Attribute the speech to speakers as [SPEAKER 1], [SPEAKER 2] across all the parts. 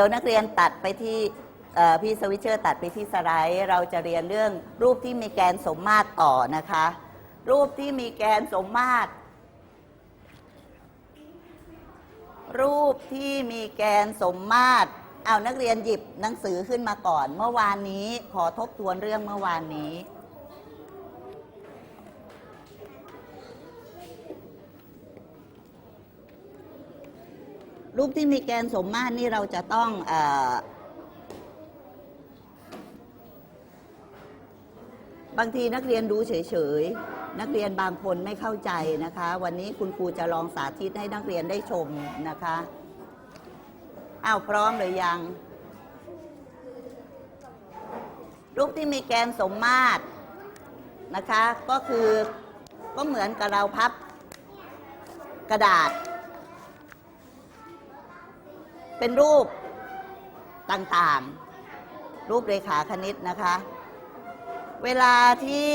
[SPEAKER 1] ดี๋ยวนักเรียนตัดไปที่พี่สวิตเชอร์ตัดไปที่สไลด์เราจะเรียนเรื่องรูปที่มีแกนสมมาตรต่อนะคะ รูปที่มีแกนสมมาตร รูปที่มีแกนสมมาตรเอานักเรียนหยิบหนังสือขึ้นมาก่อน เมื่อวานนี้ขอทบทวนเรื่องเมื่อวานนี้ รูปที่มีแกนสมมาตรนี่เราจะต้องเออบางทีนักเรียนดูเฉยๆ นักเรียนบางคนไม่เข้าใจนะคะ วันนี้คุณครูจะลองสาธิตให้นักเรียนได้ชมนะคะอ้าวพร้อมหรือยัง รูปที่มีแกนสมมาตรนะคะ ก็คือก็เหมือนกับเราพับกระดาษ เป็นรูปต่างๆ รูปเรขาคณิตนะคะ เวลาที่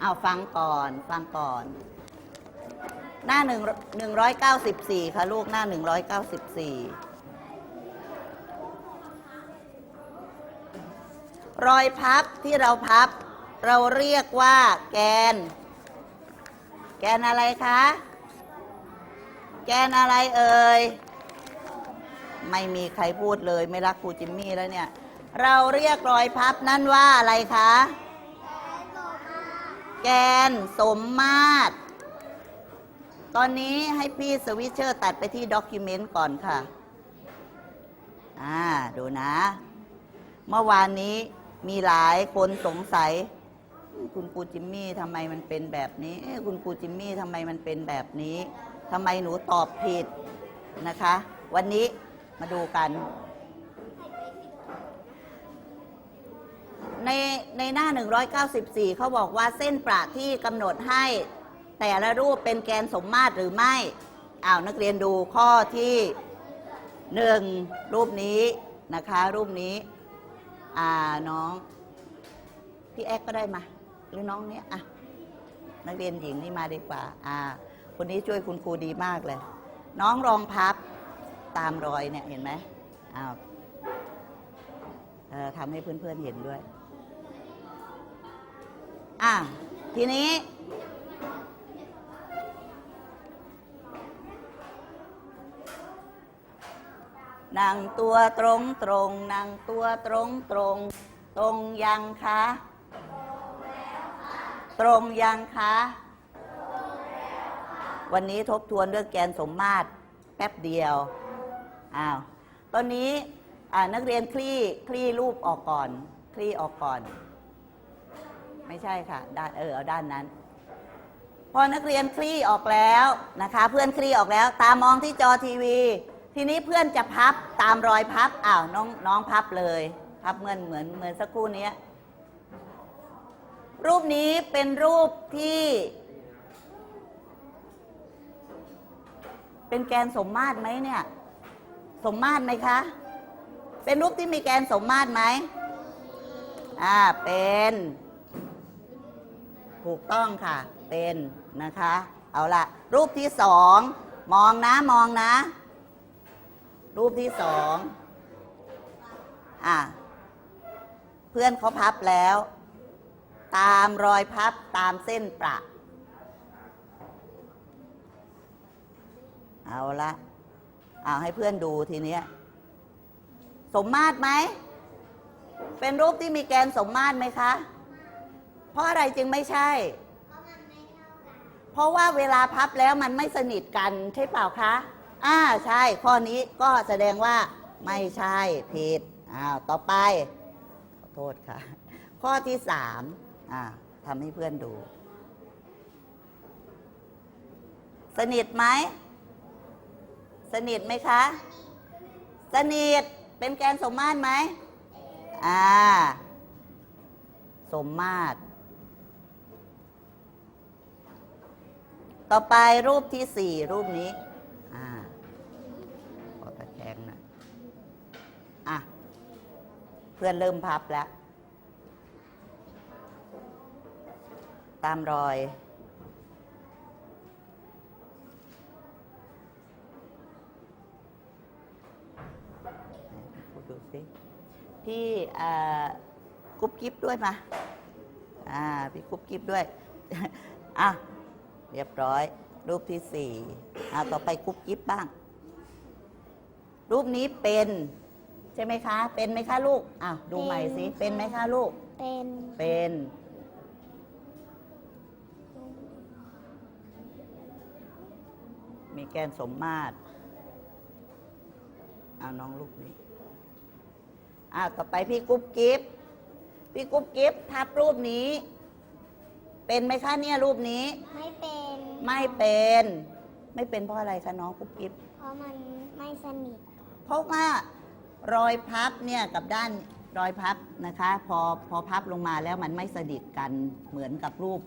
[SPEAKER 1] เอาฟังก่อนฟังก่อน หน้าหนึ่งหนึ่งร้อยเก้าสิบสี่ค่ะลูกหน้าหนึ่งร้อยเก้าสิบสี่รอยพับที่เราพับ เราเรียกว่าแกน แกนอะไรคะ แกนอะไรเอ่ย ไม่มีใครพูดเลย ไม่รักครูจิมมี่แล้วเนี่ย เราเรียกรอยพับนั่นว่าอะไรคะ แกนสมมาตร ตอนนี้ให้พี่สวิตเชอร์ตัดไปที่ด็อกิเมนต์ก่อนค่ะ อ่า ดูนะ เมื่อวานนี้มีหลายคนสงสัย คุณครูจิมมี่ทำไมมันเป็นแบบนี้ คุณครูจิมมี่ทำไมมันเป็นแบบนี้ทำไมหนูตอบผิดนะคะ วันนี้ มาดูกัน ในในหน้า 194 เขาบอกว่าเส้นประที่กำหนดให้แต่ละรูปเป็นแกนสมมาตรหรือไม่อ้าวนักเรียนดูข้อที่หนึ่งรูปนี้นะคะ รูปนี้อ่าน้อง พี่แอ๊กก็ได้มา หรือน้องเนี้ยอะนักเรียนหญิงนี่มาดีกว่า อ่า คนนี้ช่วยคุณครูดีมากเลย น้องรองพับ ตามรอยเนี่ยเห็นไหมอ้าวทำให้เพื่อนๆเห็นด้วย อะ ทีนี้ นั่งตัวตรงตรง นั่งตัวตรงตรง ตรงยังคะ ตรงยังคะ วันนี้ทบทวนเรื่องแกนสมมาตรแป๊บเดียว อ้าวตอนนี้นักเรียนคลี่คลี่รูปออกก่อน คลี่ออกก่อน ไม่ใช่ค่ะ ด้านเออเอาด้านนั้น พอนักเรียนคลี่ออกแล้วนะคะ เพื่อนคลี่ออกแล้ว ตามองที่จอทีวี ทีนี้เพื่อนจะพับตามรอยพับอ้าวน้องน้องพับเลย พับเหมือนเหมือนเหมือนสักครู่นี้รูปนี้เป็นรูปที่ เป็นแกนสมมาตรไหมเนี่ย สมมาตรไหมคะ เป็นรูปที่มีแกนสมมาตรไหมอ่า เป็น ถูกต้องค่ะ เป็นนะคะ เอาละรูปที่สองมองนะมองนะ รูปที่สองอะเพื่อนเขาพับแล้ว ตามรอยพับตามเส้นประ เอาละ เอาให้เพื่อนดูทีเนี้ยสมมาตรไหม เป็นรูปที่มีแกนสมมาตรไหมคะ เพราะอะไรจึงไม่ใช่ เพราะว่าเวลาพับแล้วมันไม่สนิทกันใช่เปล่าคะ อ่าใช่ ข้อนี้ก็แสดงว่าไม่ใช่ผิด อ้าว ต่อไป ขอโทษค่ะ ข้อที่สามอ่าทำให้เพื่อนดู สนิทไหม สนิทไหมคะ สนิทเป็นแกนสมมาตรไหมอ่า สมมาตร ต่อไปรูปที่สี่รูปนี้ อ่าขอตะแคงหนะอะ เพื่อนเริ่มพับแล้ว ตามรอย สิ พี่อ่ากุ๊บกิ๊บด้วยมาอ่าพี่กุ๊บกิ๊บด้วยอะเรียบร้อย รูปที่สี่อ่าต่อไปกุ๊บกิ๊บบ้าง รูปนี้เป็นใช่ไหมคะ เป็นไหมคะลูกอะดูใหม่สิเป็นไหมคะลูก
[SPEAKER 2] เป็น
[SPEAKER 1] เป็นมีแกนสมมาตรเอาน้องลูกนี้ อ้าวต่อไปพี่กุ๊บกิ๊บพี่กุ๊บกิ๊บทับรูปนี้ เป็นไหมคะเนี่ยรูปนี้
[SPEAKER 2] ไม่เป็น
[SPEAKER 1] ไม่เป็น ไม่เป็นเพราะอะไรคะน้องกุ๊บกิ๊บ
[SPEAKER 2] เพราะมันไม่สนิท
[SPEAKER 1] เพราะว่ารอยพับเนี่ยกับด้านรอยพับนะคะ พอพอพับลงมาแล้วมันไม่สนิทกันเหมือนกับรูป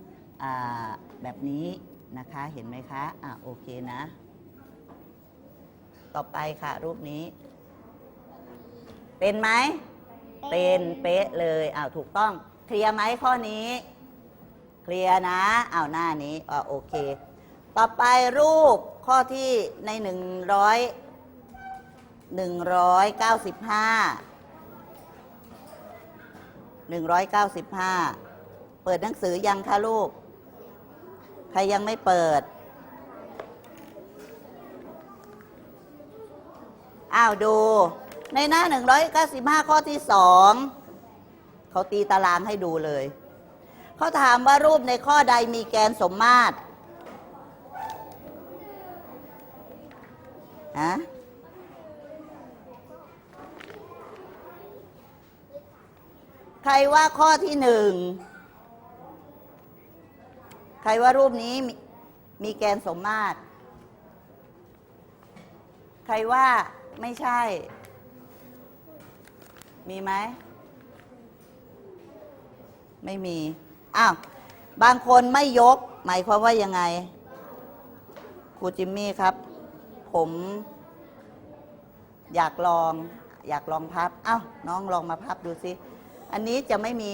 [SPEAKER 1] อ่าแบบนี้นะคะเห็นไหมคะอะโอเคนะ ต่อไปค่ะรูปนี้ เป็นไหม เป็นเป๊ะเลยอ้าวถูกต้อง เคลียร์ไหมข้อนี้ เคลียร์นะอ้าวหน้านี้อ่าโอเค ต่อไปรูปข้อที่ในหนึ่งร้อยหนึ่งร้อยเก้าสิบห้าหนึ่งร้อยเก้าสิบห้าเปิดหนังสือยังคะลูก ใครยังไม่เปิด อ้าวดู ในหน้า 195 ข้อที่สองเขาตีตารางให้ดูเลย เขาถามว่ารูปในข้อใดมีแกนสมมาตรฮะใครว่าข้อที่หนึ่ง ใครว่ารูปนี้มีมีแกนสมมาตร ใครว่าไม่ใช่ มีไหม ไม่มี อ้าว บางคนไม่ยก หมายความว่ายังไง ครูจิมมี่ครับ ผม อยากลอง อยากลองพับ อ้าว น้องลองมาพับดูสิอันนี้จะไม่มี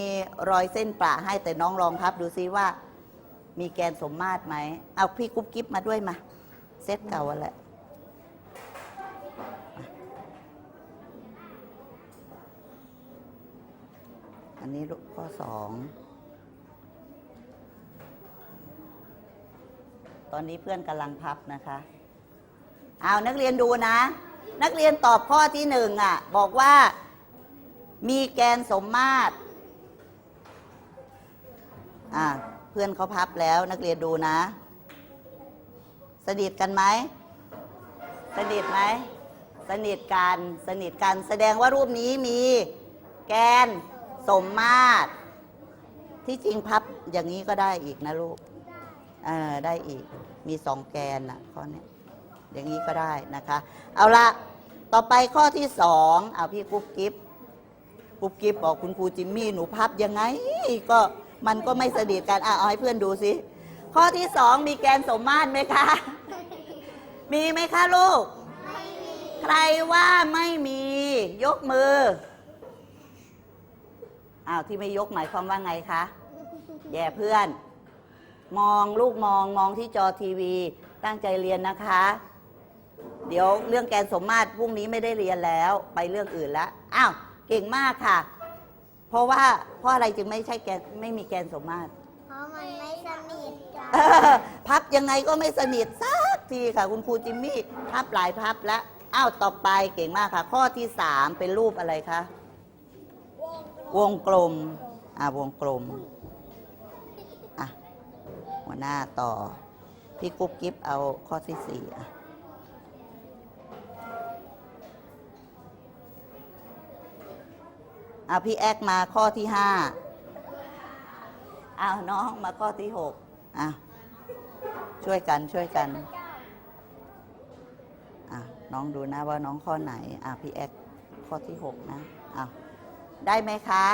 [SPEAKER 1] รอยเส้นประให้แต่น้องลองพับดูซิว่า มีแกนสมมาตรไหม เอาพี่กุ๊บกิ๊บมาด้วยมา เซตเก่าอะแหละ อั นี้ลูกข้อสอง ตอนนี้เพื่อนกำลังพับนะคะเอานักเรียนดูนะ นักเรียนตอบข้อที่หนึ่งอะ บอกว่ามีแกนสมมาตรอ่าเพื่อนเขาพับแล้วนักเรียนดูนะ สนิทกันไหม สนิทไหม สนิทกัน สนิทกัน แสดงว่ารูปนี้มีแกน สมมาตร ที่จริงพับอย่างนี้ก็ได้อีกนะลูกเออได้อีกมีสองแกนนะข้อเนี้ยอย่างนี้ก็ได้นะคะ เอาละต่อไปข้อที่สองเอาพี่กุ๊บกิ๊บกุ๊บกิ๊บบอกคุณครูจิมมี่หนูพับยังไง ก็มันก็ไม่สนิทกันอะเอาให้เพื่อนดูสิข้อที่สองมีแกนสมมาตรไหมคะ มีไหมคะลูก ใครว่าไม่มียกมือ อ้าวที่ไม่ยกหมายความว่าไงคะ แย่เพื่อน มองลูกมองมองที่จอทีวี ตั้งใจเรียนนะคะ เดี๋ยวเรื่องแกนสมมาตรพรุ่งนี้ไม่ได้เรียนแล้วไปเรื่องอื่นแล้วอ้าวเก่งมากค่ะ เพราะว่าเพราะอะไรจึงไม่ใช่แกนไม่มีแกนสมมาตร
[SPEAKER 2] เพราะมันไม่สนิทกัน
[SPEAKER 1] เออพับยังไงก็ไม่สนิทสักทีค่ะ คุณครูจิมมี่พับหลายพับแล้วอ้าวต่อไปเก่งมากค่ะ ข้อที่สามเป็นรูปอะไรคะ วงกลม อ่าวงกลม อะ หัวหน้าต่อ พี่กุ๊บกิ๊บเอาข้อที่สี่อะเอาพี่แอกมาข้อที่ห้าเอาน้องมาข้อที่หกอะช่วยกันช่วยกันอะน้องดูนะว่าน้องข้อไหนอะพี่แอกข้อที่หกนะอะ ได้ไหมคะ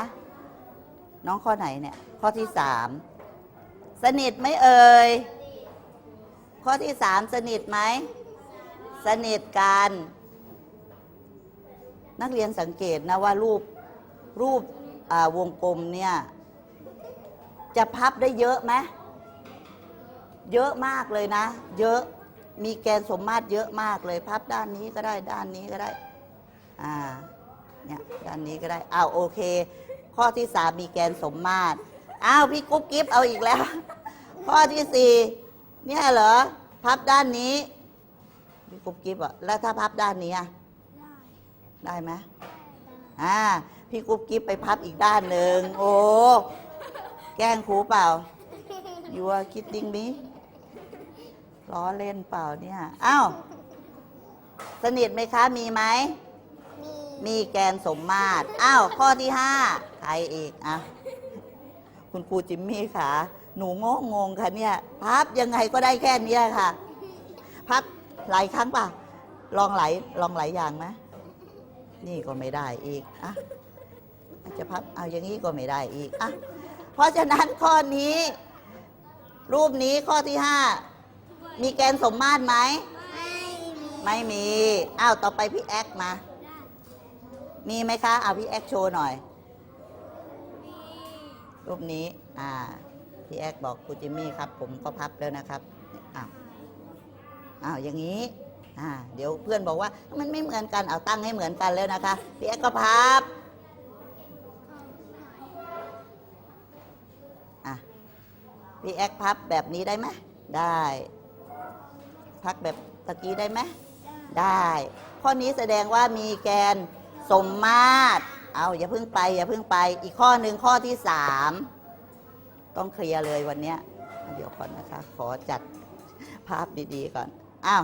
[SPEAKER 1] น้องข้อไหนเนี่ย ข้อที่สามสนิทไหมเอ่ย ข้อที่สามสนิทไหม สนิทกัน นักเรียนสังเกตนะว่ารูปรูปวงกลมเนี่ย จะพับได้เยอะไหมเยอะมากเลยนะ เยอะมีแกนสมมาตรเยอะมากเลย พับด้านนี้ก็ได้ด้านนี้ก็ได้ อ่า เนี่ยด้านนี้ก็ได้อ้าวโอเค ข้อที่สามมีแกนสมมาตรอ้าวพี่กุ๊บกิ๊บเอาอีกแล้ว ข้อที่สี่เนี่ยเหรอพับด้านนี้พี่กุ๊บกิ๊บอะแล้วถ้าพับด้านนี้อะได้ไหมอ่าพี่กุ๊บกิ๊บไปพับอีกด้านหนึ่งโอ้แกล้งครูเปล่า you are kidding me ล้อเล่นเปล่าเนี่ย อ้าว สนิทไหมคะ มีไหม
[SPEAKER 2] มี
[SPEAKER 1] แกนสมมาตร อ้าว ข้อที่ห้าใครอีกอะคุณครูจิมมี่ค่ะ หนูงงงงค่ะเนี่ย พับยังไงก็ได้แค่นี้ค่ะ พับหลายครั้งป่ะ ลองหลายลองหลายอย่างไหมนี่ก็ไม่ได้อีกอะอาจจะพับเอาอย่างนี้ก็ไม่ได้อีกอะเพราะฉะนั้นข้อนี้ รูปนี้ข้อที่ห้ามีแกนสมมาตรไหม
[SPEAKER 2] ไม่มี
[SPEAKER 1] ไม่มีอ้าว ต่อไปพี่แอ๊กมา มีไหมคะเอาพี่แอ๊กโชว์หน่อย รูปนี้ อ่า พี่แอ๊กบอกครูจิมมี่ครับ ผมก็พับแล้วนะครับ อ้าวอ้าวอย่างนี้อ่าเดี๋ยวเพื่อนบอกว่ามันไม่เหมือนกันเอาตั้งให้เหมือนกันแล้วนะคะพี่แอ๊กก็พับอะพี่แอ๊กพับแบบนี้ได้ไหมได้พักแบบตะกี้ได้ไหมได้ ข้อนี้แสดงว่ามีแกน สมมาตร เอาอย่าเพิ่งไป อย่าเพิ่งไป อีกข้อหนึ่งข้อที่สามต้องเคลียร์เลยวันเนี้ยเดี๋ยวก่อนนะคะ ขอจัดภาพดีๆก่อน อ้าว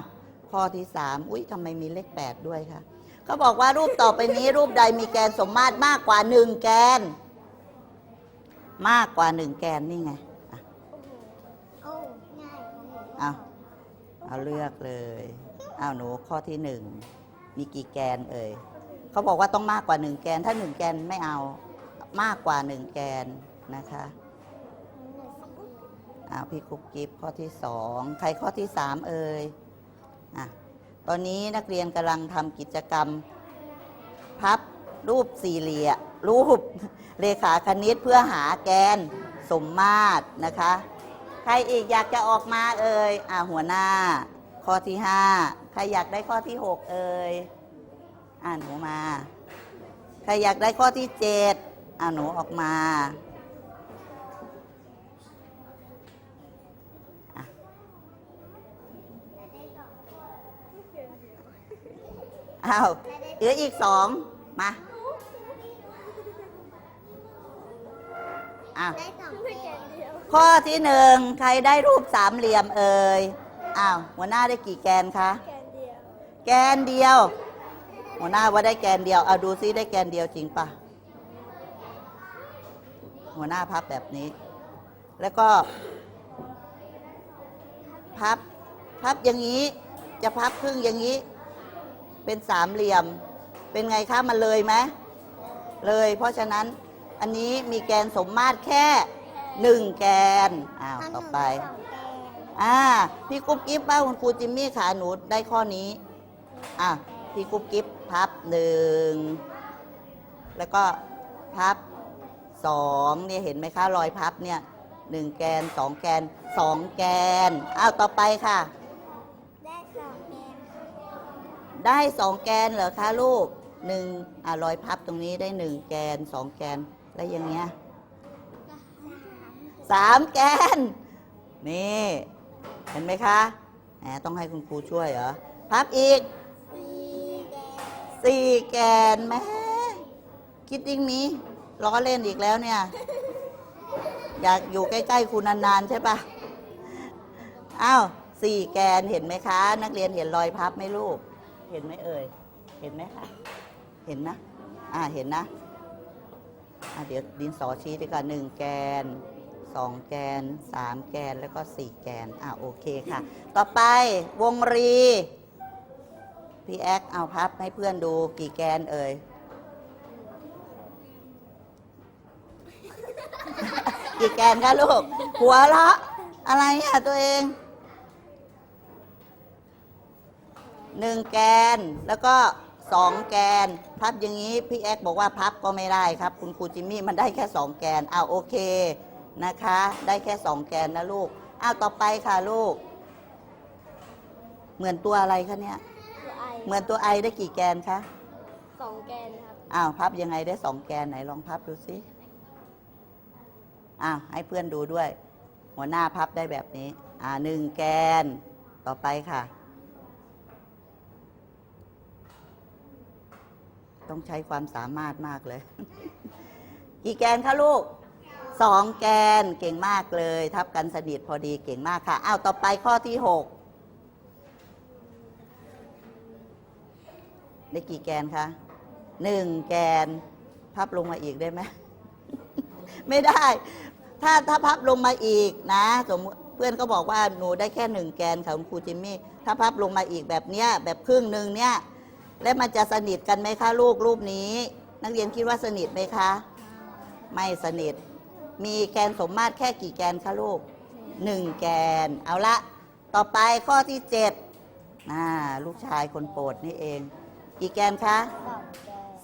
[SPEAKER 1] ข้อที่สามอุ้ยทำไมมีเลขแปดด้วยคะเขาบอกว่ารูปต่อไปนี้รูปใดมีแกนสมมาตรมากกว่าหนึ่งแกน มากกว่าหนึ่งแกนนี่ไงอะ
[SPEAKER 2] โอ้ง่ายของหนู
[SPEAKER 1] เอาเอาเลือกเลย เอาหนูข้อที่หนึ่งมีกี่แกนเอ่ย เขาบอกว่าต้องมากกว่าหนึ่งแกน ถ้าหนึ่งแกนไม่เอามากกว่าหนึ่งแกนนะคะเอาพี่คุกกิฟข้อที่สองใครข้อที่สามเอ่ยอะตอนนี้นักเรียนกำลังทำกิจกรรม พับรูปสี่เหลี่ยรูปเลขาคณิตเพื่อหาแกนสมมาตรนะคะ ใครอีกอยากจะออกมาเอ่ยอ่าหัวหน้า ข้อที่ห้าใครอยากได้ข้อที่หกเอ่ย อ่าหนูมา ใครอยากได้ข้อที่เจ็ดอ่าหนูออกมาอะอ้าวเหลืออีกสองมาอ้าว
[SPEAKER 2] ได้สองแกนเดียว
[SPEAKER 1] ข้อที่หนึ่งใครได้รูปสามเหลี่ยมเอ่ยอ้าวหัวหน้าได้กี่แกนคะ
[SPEAKER 2] แกนเดียว
[SPEAKER 1] แกนเดียว หัวหน้าว่าได้แกนเดียวเอาดูซิได้แกนเดียวจริงปะหัวหน้าพับแบบนี้ แล้วก็ พับ พับอย่างนี้ จะพับครึ่งอย่างนี้ เป็นสามเหลี่ยม เป็นไงคะมันเลยไหมเลย เพราะฉะนั้นอันนี้มีแกนสมมาตรแค่หนึ่งแกนอ้าว
[SPEAKER 2] ของหนู
[SPEAKER 1] ต่อไป
[SPEAKER 2] ด้สองแกน
[SPEAKER 1] อ่าพี่กุ๊บกิ๊บบ้าคุณครูจิมมี่ขาหนูได้ข้อนี้อะ พี่กุ๊บกิ๊บพับหนึ่งแล้วก็พับสองเนี่ยเห็นไหมคะรอยพับเนี่ยหนึ่งแกนสองแกนสองแกนอ้าวต่อไปค่ะ
[SPEAKER 2] ได้สองแกน
[SPEAKER 1] ได้สองแกนเหรอคะลูกหนึ่งอ่ารอยพับตรงนี้ได้หนึ่งแกนสองแกนแล้วอย่างเงี้ย
[SPEAKER 2] สาม
[SPEAKER 1] สามแกน นี่ เห็นไหมคะแหมต้องให้คุณครูช่วยเหรอ พับอีก
[SPEAKER 2] สี่แกน
[SPEAKER 1] สี่แกนแม่คิดยิ่งนี้ล้อเล่นอีกแล้วเนี่ย อยากอยู่ใกล้ๆคุณนานๆใช่ปะอ้าวสี่แกนเห็นไหมคะ นักเรียนเห็นรอยพับไหมลูก เห็นไหมเอ่ย เห็นไหมคะ เห็นนะ อ่าเห็นนะอ่าเดี๋ยวดินสอชี้ดีกว่าหนึ่งแกนสองแกนสามแกนแล้วก็สี่แกน อ่าโอเคค่ะ ต่อไปวงรี พี่แอ๊กเอาพับให้เพื่อนดูกี่แกนเอ่ย กี่แกนคะลูก หัวเราะอะไรอะตัวเอง หนึ่งแกนแล้วก็สองแกน พับอย่างนี้พี่แอ๊กบอกว่าพับก็ไม่ได้ครับ คุณครูจิมมี่มันได้แค่สองแกนอ้าวโอเคนะคะ ได้แค่สองแกนนะลูกอ้าวต่อไปค่ะลูก เหมือนตัวอะไรคะเนี่ย
[SPEAKER 2] ตัวไอ
[SPEAKER 1] เหมือนตัวไอได้กี่แกนคะ
[SPEAKER 2] สองแกนครับ
[SPEAKER 1] อ้าวพับยังไงได้สองแกนไหนลองพับดูสิอ้าวให้เพื่อนดูด้วย หัวหน้าพับได้แบบนี้ อ่าหนึ่งแกนต่อไปค่ะ ต้องใช้ความสามารถมากเลย กี่แกนคะลูกสองแกนเก่งมากเลย ทับกันสนิทพอดีเก่งมากค่ะอ้าวต่อไปข้อที่หก ได้กี่แกนคะหนึ่งแกน พับลงมาอีกได้ไหม ไม่ได้ ถ้าถ้าพับลงมาอีกนะสมมติเพื่อนก็บอกว่าหนูได้แค่หนึ่งแกนค่ะคุณครูจิมมี่ ถ้าพับลงมาอีกแบบเนี้ยแบบครึ่งหนึ่งเนี่ย แล้วมันจะสนิทกันไหมคะลูกรูปนี้ นักเรียนคิดว่าสนิทไหมคะ ไม่สนิท มีแกนสมมาตรแค่กี่แกนคะลูกหนึ่งแกน เอาละ ต่อไปข้อที่เจ็ดลูกชายคนโปรดนี่เอง กี่แกนคะ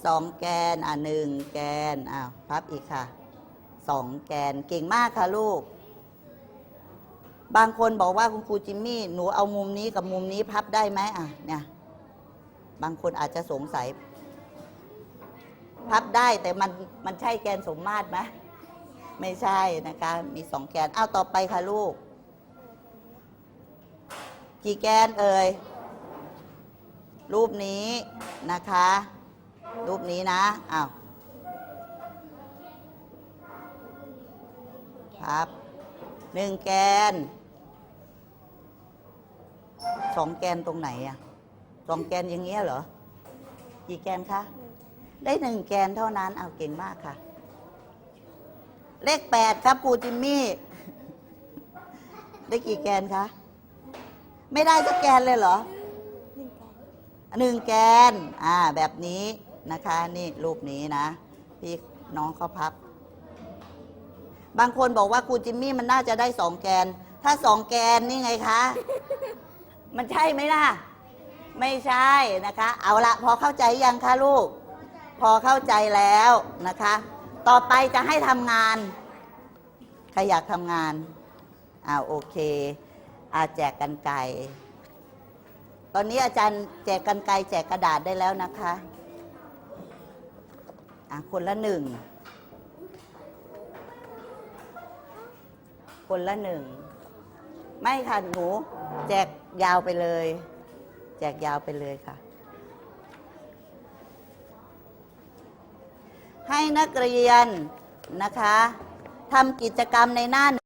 [SPEAKER 2] สองแกน
[SPEAKER 1] อะหนึ่งแกนอ้าวพับอีกค่ะสองแกนเก่งมากค่ะลูก บางคนบอกว่าคุณครูจิมมี่หนูเอามุมนี้กับมุมนี้พับได้ไหมอะเนี่ยบางคนอาจจะสงสัย พับได้แต่มันมันใช่แกนสมมาตรไหมไม่ใช่นะคะ มีสองแกนอ้าวต่อไปค่ะลูก กี่แกนเอ่ย รูปนี้นะคะ รูปนี้นะอ้าวครับหนึ่งแกนสองแกนตรงไหนอะสองแกนอย่างเงี้ยเหรอ กี่แกนคะได้หนึ่งแกนเท่านั้นเอาเก่งมากค่ะ เลขแปดครับครูจิมมี่ ได้กี่แกนคะ ไม่ได้สักแกนเลยเหรอ หนึ่งแกนอ่าแบบนี้นะคะนี่รูปนี้นะที่น้องเขาพับบางคนบอกว่าครูจิมมี่มันน่าจะได้สองแกน ถ้าสองแกนนี่ไงคะ มันใช่ไหมล่ะ ไม่ใช่นะคะ เอาละพอเข้าใจยังคะลูก พอเข้าใจแล้วนะคะ ต่อไปจะให้ทำงาน ใครอยากทำงานอ่าโอเคอาแจกกันไก่ ตอนนี้อาจารย์แจกกันไกรแจกกระดาษได้แล้วนะคะอะคนละหนึ่ง คนละหนึ่ง ไม่ค่ะหนูแจกยาวไปเลย แจกยาวไปเลยค่ะ ให้นักเรียนนะคะทำกิจกรรมในหน้า